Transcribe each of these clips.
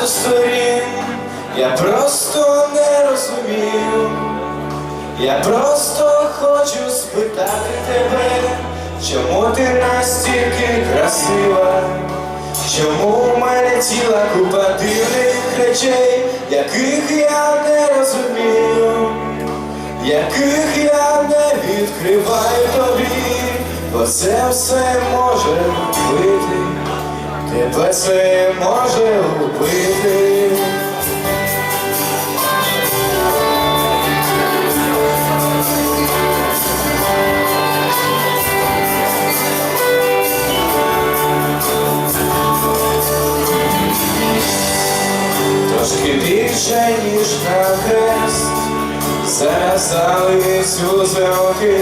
багато сторін, я просто не розумію. Я просто хочу спитати тебе, чому ти настільки красива, чому в мене ціла купа дивних речей, яких я не розумію, яких я не відкриваю тобі, бо це все може вбити, тебе це може вбити. Трошки більше, ніж на хрест, зав'язали цю замки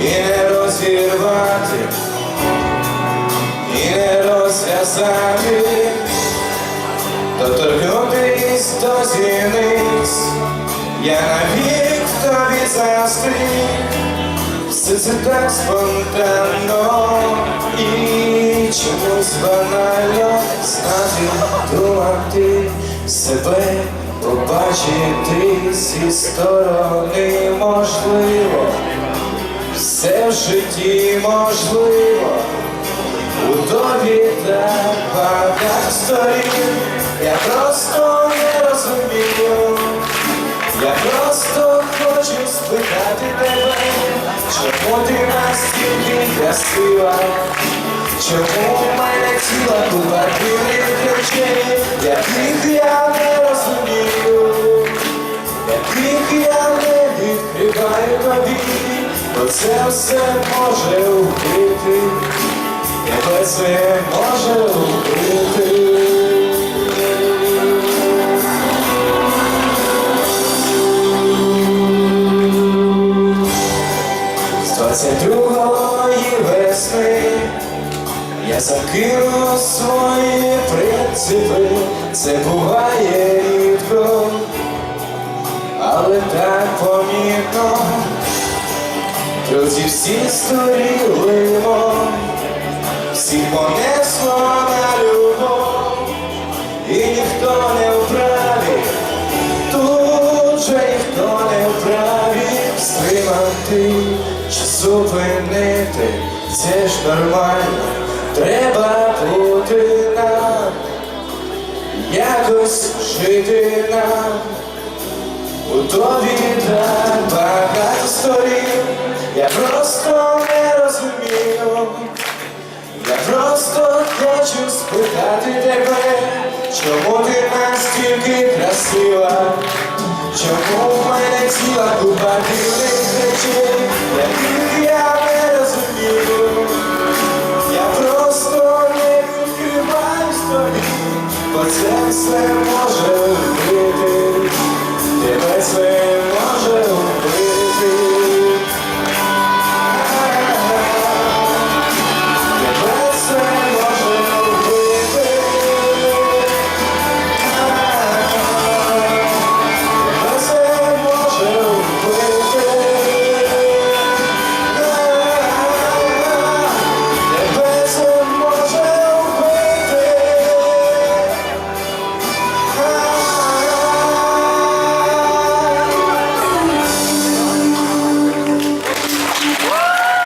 і не розірвати, не розв'язати, доторкнутись до зіниць, я навік тобі застріг, все це так спонтанно і чомусь банально знати, думати. Себе, побачити зі сторони можливо, все в житті можливо, багато сторін, я просто не розумію. Я просто хочу спитати тебе, чому ти настільки красива, чому в мене ціла купа дивних речей, яких я не розумію, яких я не відкриваю тобі, бо це все може вбити, тебе це може вбити. З 22-ї весни я закинув свої принципи, це буває але так помітно, друзі всі сторілимо, понесло на любов, і ніхто не вправі, тут же ніхто не вправі стримати чи зупинити, це ж нормально, треба бути нам, якось жити нам. У тобі так багато сторін, я просто запитати тебе, чому ти настільки красива, чому в мене ціла купа дивних речей, яких я не розумію, я просто не відкриваюсь тобі, бо це все може вбити, тебе це може.